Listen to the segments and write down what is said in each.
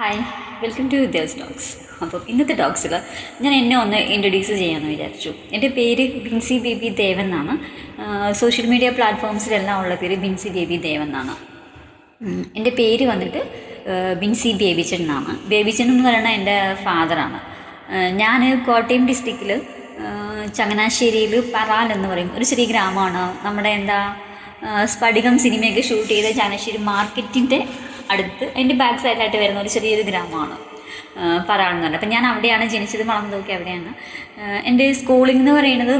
Hi welcome to Vidya's dogs അപ്പം ഇന്നത്തെ ഡോഗ്സിൽ ഞാൻ എന്നെ ഒന്ന് ഇൻട്രൊഡ്യൂസ് ചെയ്യാമെന്ന് വിചാരിച്ചു. എന്റെ പേര് ബിൻസി ബേബി ദേവൻ എന്നാണ്. സോഷ്യൽ മീഡിയ പ്ലാറ്റ്ഫോംസിലെല്ലാം ഉള്ള പേര് ബിൻസി ബേബി ദേവൻ എന്നാണ്. എന്റെ പേര് വന്നിട്ട് ബിൻസി ബേബിച്ചൻ എന്നാണ്. ബേബിച്ചൻ എന്ന് പറയുന്നത് എന്റെ ഫാദറാണ് ഞാൻ കോട്ടയം ഡിസ്ട്രിക്റ്റിൽ ചങ്ങനാശ്ശേരിയിൽ പറാൽ എന്ന് പറയും. ഒരു ചെറിയ ഗ്രാമമാണ്. നമ്മുടെ എന്താ സ്ഫടികം സിനിമയൊക്കെ ഷൂട്ട് ചെയ്ത ചങ്ങനാശ്ശേരി മാർക്കറ്റിന്റെ അടുത്ത് അതിന്റെ ബാക്ക് സൈഡിലായിട്ട് വരുന്ന ഒരു ചെറിയൊരു ഗ്രാമമാണ് പറയാണെന്ന് പറഞ്ഞത് അപ്പം ഞാൻ അവിടെയാണ് ജനിച്ചത് വളർന്നതൊക്കെ അവിടെയാണ്. എന്റെ സ്കൂളിംഗ് എന്ന് പറയുന്നത്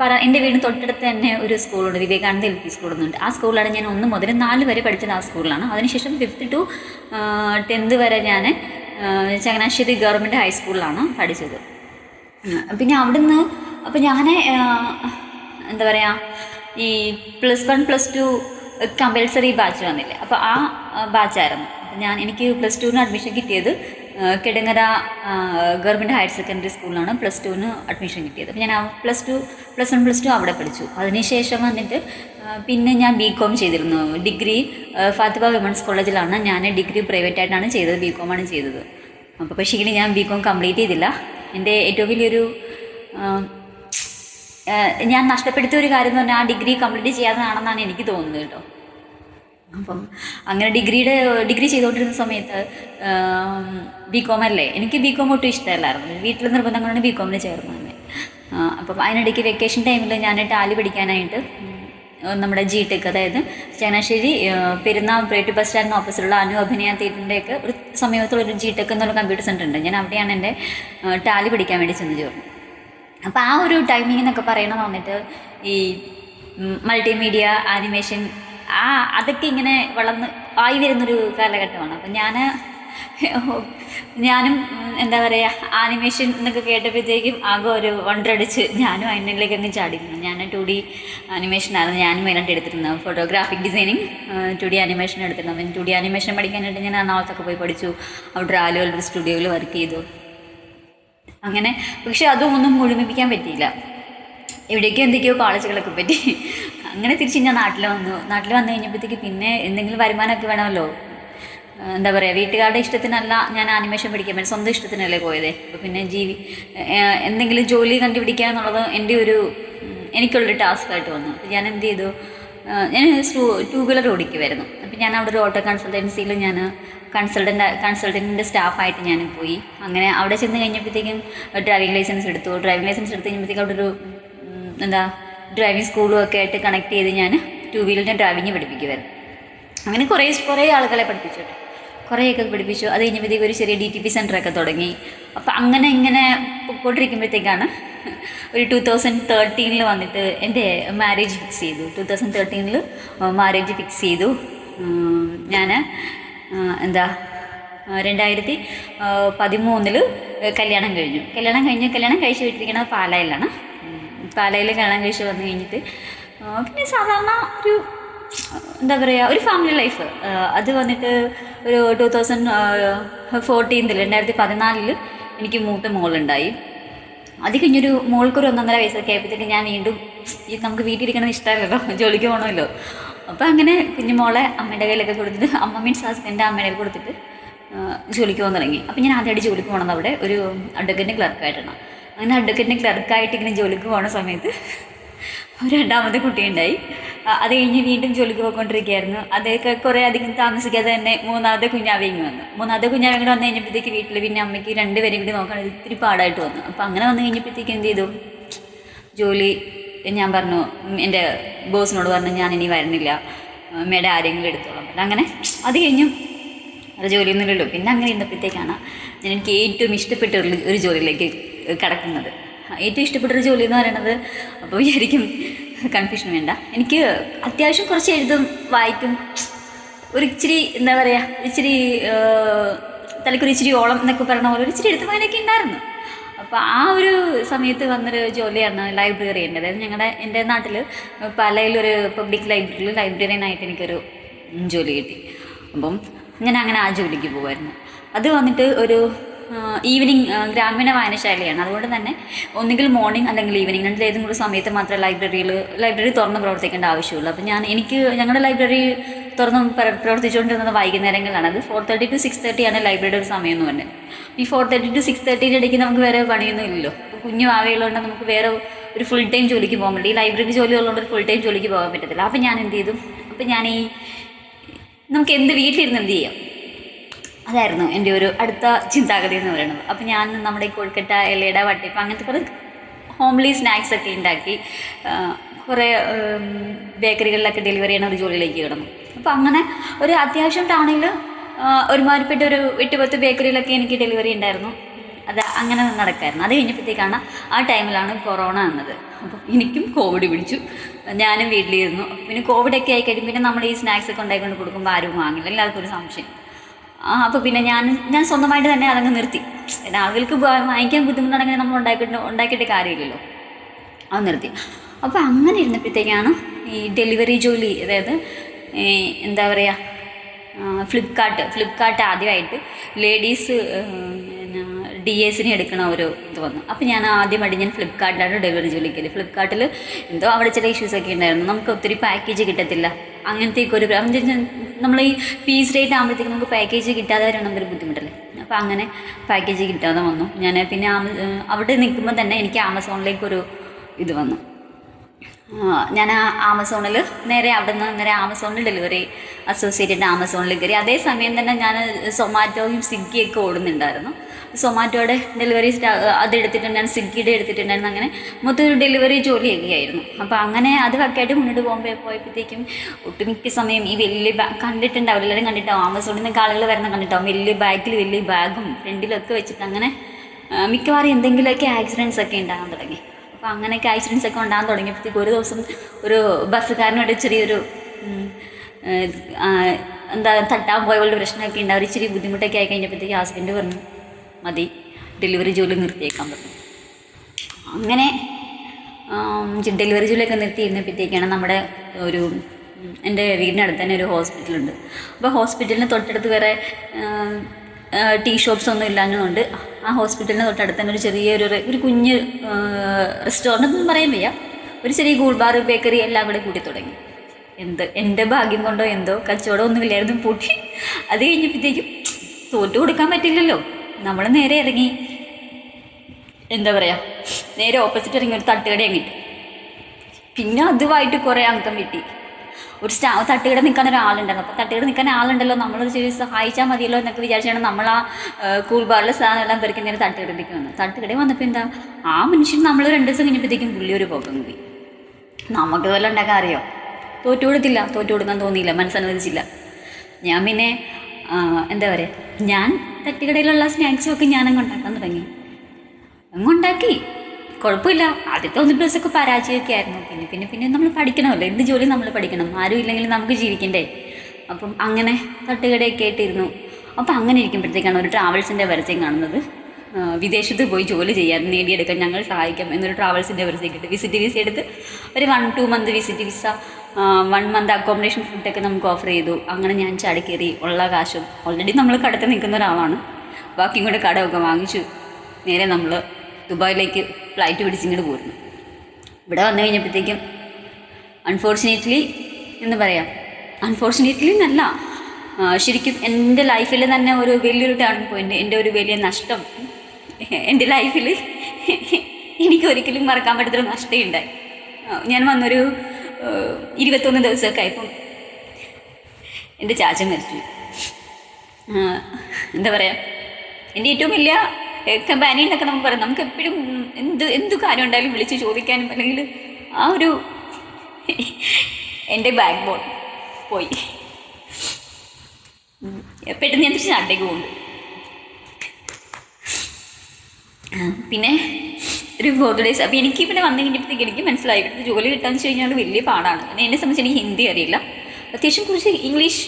പറ എന്റെ വീട് തൊട്ടടുത്ത് തന്നെ ഒരു സ്കൂളുണ്ട് വിവേകാനന്ദ എൽ പി സ്കൂൾ എന്നുണ്ട്. ആ സ്കൂളിലാണ് ഞാൻ ഒന്ന് മുതൽ നാല് വരെ പഠിച്ചത് ആ സ്കൂളിലാണ്. അതിനുശേഷം ഫിഫ്ത്ത് ടു ടെൻത്ത് വരെ ഞാൻ ചങ്ങനാശ്ശേരി ഗവൺമെന്റ് ഹൈസ്കൂളിലാണ് പഠിച്ചത്. പിന്നെ അവിടുന്ന് അപ്പം ഞാൻ എന്താ പറയുക ഈ plus one plus two compulsory batch വന്നില്ലേ. അപ്പോൾ ആ ബാച്ചായിരുന്നു ഞാൻ എനിക്ക് പ്ലസ് ടുവിന് അഡ്മിഷൻ കിട്ടിയത് കിടങ്ങര ഗവൺമെന്റ് ഹയർ സെക്കൻഡറി സ്കൂളിലാണ് പ്ലസ് ടുവിന് അഡ്മിഷൻ കിട്ടിയത്. അപ്പോൾ ഞാൻ plus two plus one plus two അവിടെ പഠിച്ചു. അതിനുശേഷം വന്നിട്ട് പിന്നെ ഞാൻ ബി കോം ചെയ്തിരുന്നു. ഡിഗ്രി ഫാത്തിബ വിമൻസ് കോളേജിലാണ് ഞാൻ ഡിഗ്രി പ്രൈവറ്റ് ആയിട്ടാണ് ചെയ്തത് ബി ആണ് ചെയ്തത്. അപ്പോൾ പക്ഷേ ഞാൻ ബി കോം കംപ്ലീറ്റ് ചെയ്തില്ല. എന്റെ ഏറ്റവും വലിയൊരു ഞാൻ നഷ്ടപ്പെടുത്തിയ ഒരു കാര്യം എന്ന് പറഞ്ഞാൽ ആ ഡിഗ്രി കംപ്ലീറ്റ് ചെയ്യാത്തതാണെന്നാണ് എനിക്ക് തോന്നുന്നത് കേട്ടോ. അപ്പം അങ്ങനെ ഡിഗ്രിയുടെ ഡിഗ്രി ചെയ്തുകൊണ്ടിരുന്ന സമയത്ത് ബി കോം അല്ലേ? എനിക്ക് ബി കോം ഒട്ടും ഇഷ്ടമല്ലായിരുന്നു. വീട്ടിൽ നിർബന്ധം കൊണ്ടാണ് ബി കോമിന് ചേർന്നത് തന്നെ. അപ്പം അതിനിടയ്ക്ക് വെക്കേഷൻ ടൈമിൽ ഞാൻ ടാലി പഠിക്കാനായിട്ട് നമ്മുടെ ജി ടെക് അതായത് ചങ്ങനാശ്ശേരി പെരുന്നാൾ ബ്രേറ്റ് ബസ് സ്റ്റാൻഡിന് ഓപ്പോസിറ്റുള്ള അനു അഭിനയ തിയേറ്ററിന്റെയൊക്കെ ഒരു സമീപത്തുള്ള ഒരു ജി ടെക് എന്നുള്ള കമ്പ്യൂട്ടർ സെന്റർ ഉണ്ട്. ഞാൻ അവിടെയാണ് എന്റെ ടാലി പഠിക്കാൻ വേണ്ടി ചെന്ന് ചേർന്നു അപ്പോൾ ആ ഒരു ടൈമിംഗ് എന്നൊക്കെ പറയണത് വന്നിട്ട് ഈ മൾട്ടിമീഡിയ ആനിമേഷൻ ആ അതൊക്കെ ഇങ്ങനെ വളർന്ന് ആയി വരുന്നൊരു കാലഘട്ടമാണ്. അപ്പം ഞാൻ ഞാനും എന്താ പറയുക ആനിമേഷൻ എന്നൊക്കെ കേട്ടപ്പോഴത്തേക്കും ആകെ ഒരു വണ്ടടിച്ച് ഞാനും അതിനിലേക്ക് അങ്ങ് ചാടിയിരുന്നു. ഞാൻ ടു ഡി ആനിമേഷനായിരുന്നു ഞാനും മെയിനായിട്ട് എടുത്തിരുന്നത്. Photographic designing two D animation എടുത്തിരുന്നു അപ്പം ടു ഡി ആനിമേഷൻ പഠിക്കാനായിട്ട് ഞാൻ എറണാകുളത്തൊക്കെ പോയി പഠിച്ചു. അവിടെ ആലുവലൊരു സ്റ്റുഡിയോയിൽ വർക്ക് ചെയ്തു. അങ്ങനെ. പക്ഷെ അതും ഒന്നും മുഴുമിപ്പിക്കാൻ പറ്റിയില്ല. എവിടേക്കോ എന്തൊക്കെയോ കോളേജുകളൊക്കെ പറ്റി. അങ്ങനെ തിരിച്ച് ഞാൻ നാട്ടിൽ വന്നു. നാട്ടിൽ വന്നു കഴിഞ്ഞപ്പോഴത്തേക്ക് പിന്നെ എന്തെങ്കിലും വരുമാനമൊക്കെ വേണമല്ലോ. എന്താ പറയുക വീട്ടുകാരുടെ ഇഷ്ടത്തിനല്ല ഞാൻ ആനിമേഷൻ പഠിക്കാൻ പറ്റും സ്വന്തം ഇഷ്ടത്തിനല്ലേ പോയത്. അപ്പോൾ പിന്നെ ജീവി എന്തെങ്കിലും ജോലി കണ്ടുപിടിക്കുക എന്നുള്ളത് എന്റെ ഒരു എനിക്കുള്ളൊരു ടാസ്ക്കായിട്ട് വന്നു. ഞാൻ എന്ത് ചെയ്തു? ഞാൻ ടൂ വീലർ ഓടിക്കുമായിരുന്നു അപ്പോൾ ഞാൻ അവിടെ ഒരു ഓട്ടോ കൺസൾട്ടൻസിയിൽ ഞാൻ കൺസൾട്ടന്റ് കൺസൾട്ടന്റിന്റെ സ്റ്റാഫായിട്ട് ഞാൻ പോയി. അങ്ങനെ അവിടെ ചെന്ന് കഴിഞ്ഞപ്പോഴത്തേക്കും ഡ്രൈവിംഗ് ലൈസൻസ് എടുത്തു. ഡ്രൈവിംഗ് ലൈസൻസ് എടുത്ത് കഴിഞ്ഞപ്പോഴത്തേക്കും അവിടെ ഒരു എന്താ ഡ്രൈവിംഗ് സ്കൂളും ഒക്കെ ആയിട്ട് കണക്ട് ചെയ്ത് ഞാൻ ടു വീലറിന്റെ ഡ്രൈവിംഗ് പഠിപ്പിക്കുമായിരുന്നു അങ്ങനെ കുറേ കുറേ ആളുകളെ പഠിപ്പിച്ചു. കുറേയൊക്കെ പഠിപ്പിച്ചു. അത് കഴിഞ്ഞപ്പോഴത്തേക്ക് ഒരു ചെറിയ ഡി ടി പി സെന്ററൊക്കെ തുടങ്ങി. അപ്പോൾ അങ്ങനെ ഇങ്ങനെ പൊക്കോണ്ടിരിക്കുമ്പോഴത്തേക്കാണ് ഒരു ടു തൗസൻഡ് തേർട്ടീനിൽ വന്നിട്ട് എന്റെ മാരേജ് ഫിക്സ് ചെയ്തു. ടു തൗസൻഡ് തേർട്ടീനിൽ മാരേജ് ഫിക്സ് ചെയ്തു. ഞാൻ എന്താ? രണ്ടായിരത്തി പതിമൂന്നിൽ കല്യാണം കഴിഞ്ഞു. കല്യാണം കഴിഞ്ഞ് കല്യാണം കഴിച്ച് വിട്ടിരിക്കുന്നത് പാലായിലാണ്. പാലയിൽ കല്യാണം കഴിച്ച് വന്നു കഴിഞ്ഞിട്ട് പിന്നെ സാധാരണ ഒരു എന്താ പറയുക ഒരു ഫാമിലി ലൈഫ് അത് വന്നിട്ട് ഒരു ടു തൗസൻഡ് ഫോർട്ടീൻതിൽ രണ്ടായിരത്തി പതിനാലിൽ എനിക്ക് മൂത്ത മോളുണ്ടായി. അത് കഴിഞ്ഞൊരു മോൾക്കൊരു ഒന്നൊന്നര വയസ്സൊക്കെ ആയപ്പോഴത്തേക്ക് ഞാൻ വീണ്ടും നമുക്ക് വീട്ടിലിരിക്കണമെന്ന് ഇഷ്ടമല്ലല്ലോ ജോലിക്ക് പോകണമല്ലോ അപ്പോൾ അങ്ങനെ കുഞ്ഞുമോളെ അമ്മയുടെ കയ്യിലൊക്കെ കൊടുത്തിട്ട് അമ്മ മീൻസ് ഹസ്ബൻഡ് കയ്യിൽ കൊടുത്തിട്ട് ജോലിക്ക് പോകാൻ തുടങ്ങി. അപ്പോൾ ഞാൻ ആദ്യമായിട്ട് ജോലിക്ക് പോകണത് അവിടെ ഒരു അഡ്വക്കറ്റിന്റെ ക്ലർക്കായിട്ടാണ് അങ്ങനെ അഡ്വക്കറ്റിന്റെ ക്ലർക്കായിട്ട് ഇങ്ങനെ ജോലിക്ക് പോകുന്ന സമയത്ത് ഒരു രണ്ടാമത്തെ കുട്ടിയുണ്ടായി അത് കഴിഞ്ഞ് വീണ്ടും ജോലിക്ക് പോയിക്കൊണ്ടിരിക്കുകയായിരുന്നു. അതൊക്കെ കുറേ അധികം താമസിക്കാതെ തന്നെ മൂന്നാമത്തെ കുഞ്ഞാവേങ്ങി വന്നു. മൂന്നാമത്തെ കുഞ്ഞാവേം കൂടെ വന്നു കഴിഞ്ഞപ്പോഴത്തേക്ക് വീട്ടിൽ പിന്നെ അമ്മയ്ക്ക് രണ്ടുപേരും കൂടി നോക്കാൻ ഇത്തിരി പാടായിട്ട് വന്നു. അപ്പോൾ അങ്ങനെ വന്നു കഴിഞ്ഞപ്പോഴത്തേക്ക് എന്ത് ചെയ്തു? ജോലി ഞാൻ പറഞ്ഞു എന്റെ ബോസിനോട് പറഞ്ഞു ഞാൻ ഇനി വരുന്നില്ല മേഡം ആരെങ്കിലും എടുത്തോളാം. അങ്ങനെ. അത് കഴിഞ്ഞു അത് ജോലിയൊന്നുമില്ലല്ലോ പിന്നെ അങ്ങനെ ഇരുന്നപ്പോഴത്തേക്കാണ് ഞാൻ എനിക്ക് ഏറ്റവും ഇഷ്ടപ്പെട്ട ഒരു ജോലിയിലേക്ക് കടക്കുന്നത്. ഏറ്റവും ഇഷ്ടപ്പെട്ട ഒരു ജോലി എന്ന് പറയുന്നത് അപ്പോൾ വിചാരിക്കും കൺഫ്യൂഷൻ വേണ്ട. എനിക്ക് അത്യാവശ്യം കുറച്ച് എഴുതും വായിക്കും. ഒരു ഇച്ചിരി എന്താ പറയുക ഇച്ചിരി തലക്കൊരു ഇച്ചിരി ഓളം എന്നൊക്കെ പറഞ്ഞ പോലെ ഒരു ഇച്ചിരി എഴുത്ത് വായനയൊക്കെ ഉണ്ടായിരുന്നു. അപ്പോൾ ആ ഒരു സമയത്ത് വന്നൊരു ജോലിയാണ് ലൈബ്രറിയന്റെ. അതായത് ഞങ്ങളുടെ എന്റെ നാട്ടിൽ പലയിലൊരു പബ്ലിക് ലൈബ്രറിയിൽ ലൈബ്രറിയനായിട്ട് എനിക്കൊരു ജോലി കിട്ടി. അപ്പം ഞാൻ അങ്ങനെ ആ ജോലിക്ക് പോകുമായിരുന്നു അത് വന്നിട്ട് ഒരു ഈവനിങ് ഗ്രാമീണ വായനശാലയാണ്. അതുകൊണ്ട് തന്നെ ഒന്നുകിൽ മോർണിംഗ് അല്ലെങ്കിൽ ഈവനിങ് രണ്ടിൽ ഏതെങ്കിലും സമയത്ത് മാത്രമേ ലൈബ്രറിയിൽ ലൈബ്രറി തുറന്ന് പ്രവർത്തിക്കേണ്ട ആവശ്യമുള്ളൂ. അപ്പോൾ ഞാൻ എനിക്ക് ഞങ്ങളുടെ ലൈബ്രറി തുറന്ന് പ്ര- പ്രവർത്തിച്ചുകൊണ്ടിരുന്നത് വൈകുന്നേരങ്ങളിലാണ്. അത് ഫോർ തേർട്ടി ടു സിക്സ് തേർട്ടിയാണ് ലൈബ്രറിയുടെ ഒരു സമയം എന്ന് പറഞ്ഞത് ഈ ഫോർ തേർട്ടി ടു സിക്സ് തേർട്ടിയുടെ ഇടയ്ക്ക് നമുക്ക് വേറെ പണിയൊന്നും ഇല്ലല്ലോ. കുഞ്ഞു ആവയുള്ളതുകൊണ്ട് നമുക്ക് വേറെ ഒരു ഫുൾ ടൈം ജോലിക്ക് പോകാൻ പറ്റില്ല. ഈ ലൈബ്രറി ജോലി ഉള്ളതുകൊണ്ട് ഒരു ഫുൾ ടൈം ജോലിക്ക് പോകാൻ പറ്റത്തില്ല. അപ്പം ഞാൻ എന്ത് ചെയ്തു? അപ്പം ഞാൻ ഈ നമുക്ക് എന്ത് വീട്ടിലിരുന്ന് എന്ത് ചെയ്യാം? അതായിരുന്നു എന്റെ ഒരു അടുത്ത ചിന്താഗതി എന്ന് പറയുന്നത്. അപ്പം ഞാൻ നമ്മുടെ ഈ കൊഴുക്കട്ട എലയുടെ വട്ടിപ്പ് അങ്ങനത്തെ കുറേ ഹോംലി സ്നാക്സ് ഒക്കെ ഉണ്ടാക്കി കുറേ ബേക്കറികളിലൊക്കെ ഡെലിവറി ചെയ്യണ ഒരു ജോലിയിലേക്ക് കിടന്നു. അപ്പോൾ അങ്ങനെ ഒരു അത്യാവശ്യം ടൗണിൽ ഒരുമാതിരിപ്പെട്ട ഒരു എട്ട് പത്ത് ബേക്കറിയിലൊക്കെ എനിക്ക് ഡെലിവറി ഉണ്ടായിരുന്നു. അത് അങ്ങനെ നടക്കായിരുന്നു. അത് കഴിഞ്ഞപ്പോഴത്തേക്കാണ് ആ ടൈമിലാണ് കൊറോണ വന്നത്. അപ്പം എനിക്കും കോവിഡ് പിടിച്ചു. ഞാനും വീട്ടിലിരുന്നു. പിന്നെ കോവിഡൊക്കെ ആയി കഴിയും പിന്നെ നമ്മൾ ഈ സ്നാക്സ് ഒക്കെ ഉണ്ടായിക്കൊണ്ട് കൊടുക്കുമ്പോൾ ആരും വാങ്ങില്ല. എല്ലാവർക്കും ഒരു സംശയം. അപ്പോൾ പിന്നെ ഞാൻ ഞാൻ സ്വന്തമായിട്ട് തന്നെ അതങ്ങ് നിർത്തി. ആളുകൾക്ക് വാങ്ങിക്കാൻ ബുദ്ധിമുട്ടാണെങ്കിൽ നമ്മൾ ഉണ്ടാക്കിയിട്ട് ഉണ്ടാക്കിയിട്ട് കാര്യമില്ലല്ലോ. അത് നിർത്തി. അപ്പോൾ അങ്ങനെ ഇരുന്നപ്പോഴത്തേക്കാണ് ഈ ഡെലിവറി ജോലി അതായത് എന്താ പറയുക ഫ്ലിപ്കാർട്ട് ഫ്ലിപ്കാർട്ട് ആദ്യമായിട്ട് ലേഡീസ് ഡി എസിന് എടുക്കണ ഒരു ഇത് വന്നു. അപ്പോൾ ഞാൻ ആദ്യമായിട്ട് ഞാൻ ഫ്ലിപ്കാർട്ടിലാണ് ഡെലിവറി ജോലി കയറി ഫ്ലിപ്കാർട്ടിൽ എന്തോ അവിടെ ചില ഇഷ്യൂസൊക്കെ ഉണ്ടായിരുന്നു. നമുക്ക് ഒത്തിരി പാക്കേജ് കിട്ടത്തില്ല. അങ്ങനത്തേക്ക് ഒരു നമ്മൾ ഈ ഫീസ് റേറ്റ് ആകുമ്പോഴത്തേക്ക് നമുക്ക് പാക്കേജ് കിട്ടാതെ വരണമെങ്കിൽ ബുദ്ധിമുട്ടല്ലേ? അപ്പോൾ അങ്ങനെ പാക്കേജ് കിട്ടാതെ വന്നു. ഞാൻ പിന്നെ അവിടെ നിൽക്കുമ്പോൾ തന്നെ എനിക്ക് ആമസോണിലേക്കൊരു ഇത് വന്നു. ഞാൻ ആമസോണിൽ നേരെ അവിടെ നിന്ന് നേരെ ആമസോണിൽ ഡെലിവറി അസോസിയേറ്റഡ് ആമസോണിൽ കയറി. അതേ സമയം തന്നെ ഞാൻ സൊമാറ്റോയും സ്വിഗ്ഗിയൊക്കെ ഓടുന്നുണ്ടായിരുന്നു. സൊമാറ്റോയുടെ ഡെലിവറി അതെടുത്തിട്ടുണ്ടായിരുന്നു സ്വിഗ്ഗിയുടെ എടുത്തിട്ടുണ്ടായിരുന്നു അങ്ങനെ മൊത്തം ഒരു ഡെലിവറി ജോലിയൊക്കെ ആയിരുന്നു അപ്പോൾ അങ്ങനെ അത് വക്കായിട്ട് മുന്നോട്ട് പോകുമ്പോൾ പോയപ്പോഴത്തേക്കും ഒട്ടുമിക്ക സമയം ഈ വലിയ ബാഗ് കണ്ടിട്ടുണ്ടാവും എല്ലാവരും കണ്ടിട്ടാവും ആമസോണിൽ നിന്നൊക്കെ ആളുകൾ വരുന്ന കണ്ടിട്ടാവും വലിയ ബാഗിൽ വലിയ ബാഗും ഫ്രണ്ടിലൊക്കെ വെച്ചിട്ട് അങ്ങനെ മിക്കവാറും എന്തെങ്കിലുമൊക്കെ ആക്സിഡൻസ് ഒക്കെ ഉണ്ടാകാൻ തുടങ്ങി. അപ്പോൾ അങ്ങനെയൊക്കെ ആക്സിഡൻസ് ഒക്കെ ഉണ്ടാകാൻ തുടങ്ങിയപ്പോഴത്തേക്ക് ഒരു ദിവസം ഒരു ബസ്സുകാരനോട് ചെറിയൊരു എന്താ തട്ടാൻ പോയ പോലെ പ്രശ്നമൊക്കെ ഉണ്ടാവും ഒരു ഇച്ചിരി ബുദ്ധിമുട്ടൊക്കെ ആയി കഴിഞ്ഞപ്പോഴത്തേക്ക് ഹസ്ബൻഡ് പറഞ്ഞു മതി ഡെലിവറി ജോലി നിർത്തിയേക്കാൻ പറഞ്ഞു. അങ്ങനെ ഡെലിവറി ജോലിയൊക്കെ നിർത്തിയിരുന്നപ്പോഴത്തേക്കാണ് നമ്മുടെ ഒരു എന്റെ വീടിനടുത്ത് തന്നെ ഒരു ഹോസ്പിറ്റലുണ്ട് അപ്പോൾ ഹോസ്പിറ്റലിന് തൊട്ടടുത്ത് വേറെ ടീ ഷോപ്സ് ഒന്നും ഇല്ലാഞ്ഞതുകൊണ്ട് ആ ഹോസ്പിറ്റലിന് തൊട്ടടുത്ത് തന്നെ ഒരു ചെറിയൊരു ഒരു കുഞ്ഞ് റെസ്റ്റോറന്റ് ഒന്നും പറയാൻ വയ്യ. ഒരു ചെറിയ ഗൂൾബാർ ബേക്കറി എല്ലാം കൂടെ കൂട്ടി തുടങ്ങി. എന്ത് എന്റെ ഭാഗ്യം കൊണ്ടോ എന്തോ കച്ചവടം ഒന്നുമില്ലായിരുന്നു പൂട്ടി. അത് കഴിഞ്ഞപ്പോഴത്തേക്കും തോറ്റു കൊടുക്കാൻ പറ്റില്ലല്ലോ. നമ്മൾ നേരെ ഇറങ്ങി. എന്താ പറയുക നേരെ ഓപ്പോസിറ്റ് ഇറങ്ങി ഒരു തട്ടുകട അങ്ങിട്ട് പിന്നെ അതുമായിട്ട് കുറേ അംഗം കിട്ടി. ഒരു സ്റ്റാ തട്ടുകട നിൽക്കാൻ ഒരാളുണ്ടായിരുന്നു അപ്പോൾ തട്ടുകട നിൽക്കാൻ ആളുണ്ടല്ലോ നമ്മളൊരു ചെറിയ സഹായിച്ചാൽ മതിയല്ലോ എന്നൊക്കെ വിചാരിച്ചാണ് നമ്മൾ ആ കൂൾ ബാറിലെ സാധനമെല്ലാം പെറുക്കുന്നതിന് തട്ടുകടയിലേക്ക് വന്നത്. തട്ടുകടയിൽ വന്നപ്പോൾ എന്താ? ആ മനുഷ്യൻ നമ്മൾ രണ്ട് ദിവസം കഴിഞ്ഞപ്പോഴത്തേക്കും പുള്ളി ഒരു പോക്കം കൂടി നമുക്ക് വല്ല ഉണ്ടാക്കാൻ അറിയോ? തോറ്റു കൊടുത്തില്ല. തോറ്റു കൊടുക്കാൻ തോന്നിയില്ല. മനസ്സനുവദിച്ചില്ല. ഞാൻ പിന്നെ എന്താ പറയുക ഞാൻ തട്ടുകടയിലുള്ള സ്നാക്സും ഒക്കെ ഞാനങ്ങ് ഉണ്ടാക്കാൻ തുടങ്ങി. അങ്ങുണ്ടാക്കി കുഴപ്പമില്ല. ആദ്യത്തെ ഒന്ന് ദിവസമൊക്കെ പരാജയമൊക്കെ ആയിരുന്നു. പിന്നെ പിന്നെ പിന്നെ നമ്മൾ പഠിക്കണമല്ലോ. എന്ത് ജോലി നമ്മൾ പഠിക്കണം? ആരും ഇല്ലെങ്കിൽ നമുക്ക് ജീവിക്കണ്ടേ? അപ്പം അങ്ങനെ തട്ടുകടയൊക്കെ ആയിട്ടിരുന്നു. അപ്പം അങ്ങനെ ഇരിക്കുമ്പോഴത്തേക്കാണ് ഒരു ട്രാവൽസിന്റെ പരസ്യം കാണുന്നത്. വിദേശത്ത് പോയി ജോലി ചെയ്യാൻ നേടിയെടുക്കാൻ ഞങ്ങൾ സഹായിക്കാം എന്നൊരു ട്രാവൽസിന്റെ പരസ്യം കിട്ടി. വിസിറ്റ് വിസ എടുത്ത് ഒരു one two month visit visa one month accommodation ഫുഡൊക്കെ നമുക്ക് ഓഫർ ചെയ്തു. അങ്ങനെ ഞാൻ ചാടിക്കേറി. ഉള്ള കാശും. ഓൾറെഡി നമ്മൾ കടത്ത് നിൽക്കുന്ന ഒരാളാണ്. ബാക്കിയും കൂടെ കടമൊക്കെ വാങ്ങിച്ചു. നേരെ നമ്മൾ ദുബായിലേക്ക് ഫ്ലൈറ്റ് പിടിച്ചിങ്ങോട്ട് പോരുന്നു. ഇവിടെ വന്നു കഴിഞ്ഞപ്പോഴത്തേക്കും അൺഫോർച്ചുനേറ്റ്ലി എന്ന് പറയാം. അൺഫോർച്ചുനേറ്റ്ലി എന്നല്ല. ശരിക്കും എന്റെ ലൈഫിൽ തന്നെ ഒരു വലിയൊരു ടേണിംഗ് പോയിന്റ് എന്റെ ഒരു വലിയ നഷ്ടം. എന്റെ ലൈഫിൽ എനിക്ക് ഒരിക്കലും മറക്കാൻ പറ്റാത്തൊരു നഷ്ടം ഉണ്ടായി ഞാൻ വന്നൊരു ഇരുപത്തൊന്ന് ദിവസമൊക്കെ ആയപ്പം എന്റെ ചാച്ചൻ മരിച്ചു. എന്താ പറയുക എന്റെ ഏറ്റവും വലിയ കമ്പാനിയൻ എന്നൊക്കെ നമുക്ക് പറയാം. നമുക്ക് എപ്പോഴും എന്ത് എന്ത് കാര്യം ഉണ്ടായാലും വിളിച്ച് ചോദിക്കാനും അല്ലെങ്കിൽ ആ ഒരു എന്റെ ബാക്ക് ബോൺ പോയി. പെട്ടെന്ന് ഞാൻ തിരിച്ച് നാട്ടിലേക്ക് പോകുന്നു. പിന്നെ ഒരു ഫോർ ഡേയ്സ് എനിക്ക് ഇവിടെ വന്നു കഴിഞ്ഞപ്പോഴത്തേക്ക് എനിക്ക് മനസ്സിലായി. ഇവിടുത്തെ ജോലി കിട്ടാന്ന് വെച്ച് കഴിഞ്ഞാൽ വലിയ പാടാണ്. പിന്നെ എന്നെ സംബന്ധിച്ച് എനിക്ക് ഹിന്ദി അറിയില്ല. അത്യാവശ്യം കുറച്ച് ഇംഗ്ലീഷ്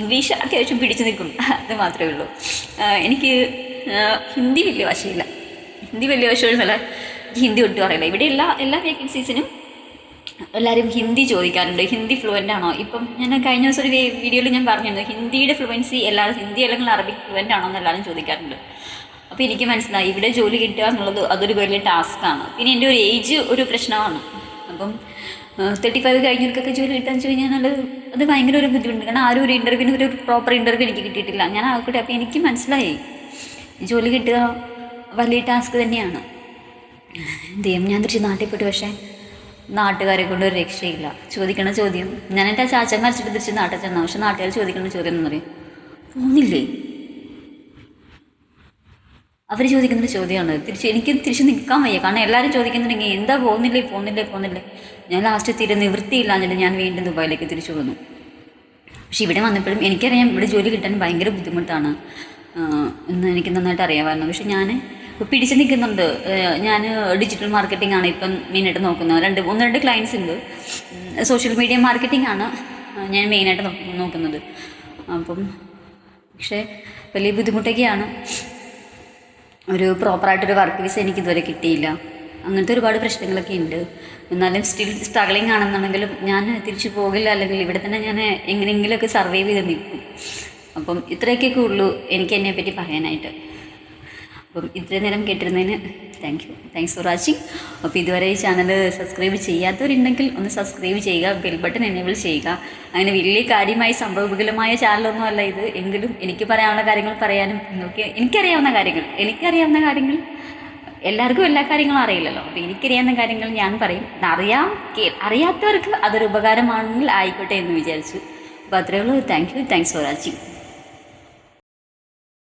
ഇംഗ്ലീഷ് അത്യാവശ്യം പിടിച്ചു നിൽക്കും. അത് മാത്രമേ ഉള്ളൂ. എനിക്ക് ഹിന്ദി വലിയ വശമില്ല. ഹിന്ദി വലിയ എനിക്ക് ഹിന്ദി ഒട്ടും അറിയില്ല. ഇവിടെ എല്ലാ വേക്കൻസീസിനും എല്ലാവരും ഹിന്ദി ചോദിക്കാറുണ്ട്. ഹിന്ദി ഫ്ലുവന്റ് ആണോ? ഇപ്പം ഞാൻ കഴിഞ്ഞ ദിവസം ഒരു വീഡിയോയിൽ ഞാൻ പറഞ്ഞിരുന്നു ഹിന്ദിയുടെ ഫ്ലുവൻസി എല്ലാവരും ഹിന്ദി അല്ലെങ്കിൽ അറബിക് ഫ്ലുവന്റ് ആണോ എന്ന് എല്ലാവരും ചോദിക്കാറുണ്ട്. അപ്പോൾ എനിക്ക് മനസ്സിലായി ഇവിടെ ജോലി കിട്ടുക എന്നുള്ളത് അതൊരു വലിയ ടാസ്ക്കാണ് പിന്നെ എന്റെ ഒരു ഏജ് ഒരു പ്രശ്നമാണ്. അപ്പം തേർട്ടി ഫൈവ് കഴിഞ്ഞവർക്കൊക്കെ ജോലി കിട്ടാന്ന് വെച്ച് കഴിഞ്ഞാൽ അത് ഭയങ്കര ഒരു ബുദ്ധിമുട്ട് കാരണം ആരും ഒരു ഇന്റർവ്യൂവിന് ഒരു പ്രോപ്പർ ഇന്റർവ്യൂ എനിക്ക് കിട്ടിയിട്ടില്ല. ഞാൻ ആകട്ടെ അപ്പോൾ എനിക്ക് മനസ്സിലായി. ജോലി കിട്ടുക വലിയ ടാസ്ക് തന്നെയാണ്. ദൈവം ഞാൻ തിരിച്ച് നാട്ടിൽ പോയിട്ട് പക്ഷേ നാട്ടുകാരെ കൊണ്ട് ഒരു രക്ഷയില്ല. ചോദിക്കണ ചോദ്യം. ഞാൻ എന്റെ ചാച്ചൻ കളിച്ചിട്ട് തിരിച്ച് നാട്ടിൽ ചെന്ന. പക്ഷെ നാട്ടുകാർ ചോദിക്കണ ചോദ്യം എന്ന് പറയും. പോകുന്നില്ലേ അവർ ചോദിക്കുന്നൊരു ചോദ്യമാണ്. തിരിച്ച് എനിക്ക് തിരിച്ച് നിൽക്കാൻ വയ്യ. കാരണം എല്ലാവരും ചോദിക്കുന്നുണ്ടെങ്കിൽ എന്താ പോകുന്നില്ലേ പോകുന്നില്ലേ പോകുന്നില്ലേ ഞാൻ ലാസ്റ്റ് തീരെ നിവൃത്തിയില്ലാഞ്ഞിട്ട് ഞാൻ വീണ്ടും ദുബായിലേക്ക് തിരിച്ചു വന്നു പക്ഷെ ഇവിടെ വന്നപ്പോഴും എനിക്കറിയാം ഇവിടെ ജോലി കിട്ടാൻ ഭയങ്കര ബുദ്ധിമുട്ടാണ്. എന്ന് എനിക്ക് നന്നായിട്ട് അറിയാമായിരുന്നു. പക്ഷെ ഞാൻ പിടിച്ചു നിൽക്കുന്നുണ്ട്. ഞാൻ ഡിജിറ്റൽ മാർക്കറ്റിംഗ് ആണ് ഇപ്പം മെയിനായിട്ട് നോക്കുന്നത്. രണ്ട് ഒന്ന് രണ്ട് ക്ലയൻസ് ഉണ്ട്. സോഷ്യൽ മീഡിയ മാർക്കറ്റിംഗ് ആണ് ഞാൻ മെയിനായിട്ട് നോക്ക- നോക്കുന്നത്. അപ്പം പക്ഷേ വലിയ ബുദ്ധിമുട്ടൊക്കെയാണ്. ഒരു പ്രോപ്പറായിട്ടൊരു വർക്ക് വിസ എനിക്ക് ഇതുവരെ കിട്ടിയില്ല. അങ്ങനത്തെ ഒരുപാട് പ്രശ്നങ്ങളൊക്കെ ഉണ്ട്. എന്നാലും സ്റ്റിൽ സ്ട്രഗ്ലിംഗ് ആണെന്നുണ്ടെങ്കിലും ഞാൻ തിരിച്ചു പോകില്ല. അല്ലെങ്കിൽ ഇവിടെ തന്നെ ഞാൻ എങ്ങനെയെങ്കിലുമൊക്കെ സർവൈവ് ചെയ്ത് നിൽക്കും. അപ്പം ഇത്രയൊക്കെ ഉള്ളൂ എനിക്ക് എന്നെ പറ്റി പറയാനായിട്ട്. അപ്പം ഇത്രയും നേരം കേട്ടിരുന്നതിന് thank you thanks for watching അപ്പോൾ ഇതുവരെ ഈ ചാനൽ സബ്സ്ക്രൈബ് ചെയ്യാത്തവരുണ്ടെങ്കിൽ ഒന്ന് സബ്സ്ക്രൈബ് ചെയ്യുക ബെൽ ബട്ടൺ എനേബിൾ ചെയ്യുക. അങ്ങനെ വലിയ കാര്യമായി സംഭവബഹുലമായ ചാനലൊന്നും അല്ല ഇത്. എങ്കിലും എനിക്ക് പറയാവുന്ന കാര്യങ്ങൾ പറയാനും നിങ്ങൾക്ക് എനിക്കറിയാവുന്ന കാര്യങ്ങൾ എനിക്കറിയാവുന്ന കാര്യങ്ങൾ എല്ലാവർക്കും എല്ലാ കാര്യങ്ങളും അറിയില്ലല്ലോ. അപ്പോൾ എനിക്കറിയാവുന്ന കാര്യങ്ങൾ ഞാൻ പറയും. അറിയാം അറിയാത്തവർക്ക് അതൊരു ഉപകാരമാണെങ്കിൽ ആയിക്കോട്ടെ എന്ന് വിചാരിച്ചു. അപ്പോൾ അത്രയേ ഉള്ളൂ. Thank you thanks for watching